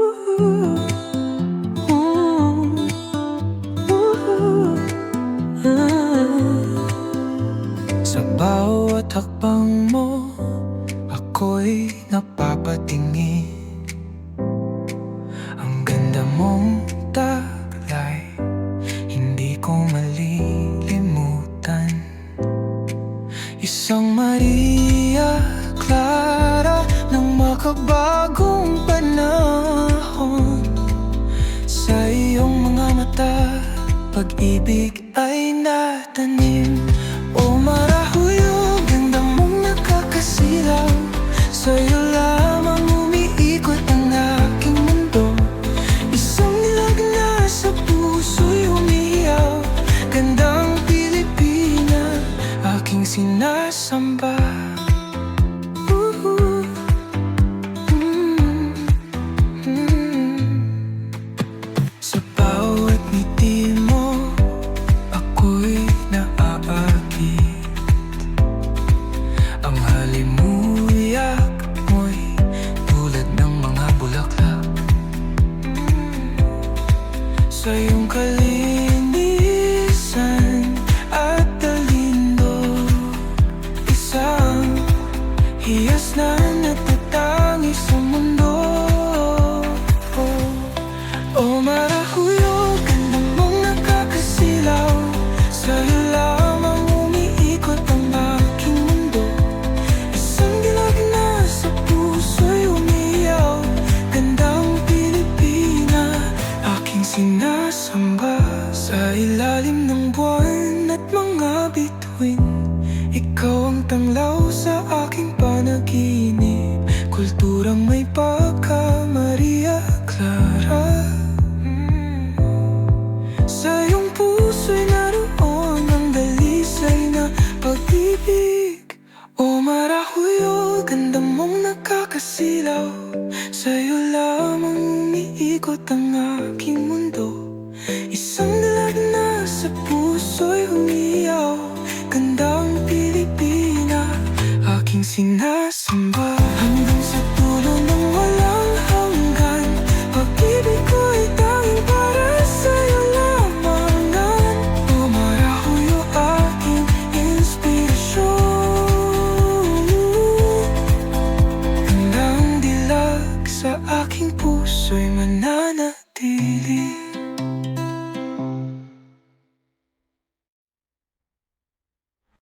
Sa bawat hakbang mo Ako'y napapatingin. Ang ganda mong taglay Hindi ko malilimutan. Isang Maria Clara Ng makabagong panahon Pag-ibig ay natanim. O marahuyog Ganda mong nakakasilaw Sa'yo lamang umiikot ang aking mundo. Isang nilag na sa puso'y umiyaw. Gandang Pilipina Aking sinasamba Sa iyong kalinisan At talindo Isang hiyas na natatangi sa mundo sinasamba Sa ilalim ng buwan at mga bituin. Ikaw ang tanglaw sa aking panaginip. Kulturang may pagka Maria Clara. Mm. Sa iyong puso'y naroon ang dalisay na pag-ibig. O marahuyog, ganda mong nakakasilaw. Sa'yo lamang umiikot ang aking mundo Isang lag na sa puso'y umiyaw Gandang Pilipina, aking sinasamba. Hanggang sa dulo ng walang hanggan Pag-ibig ko'y tanging para sa'yo lamangan. Tumaraho yung aking inspirasyon. Gandang dilag sa aking puso'y manaw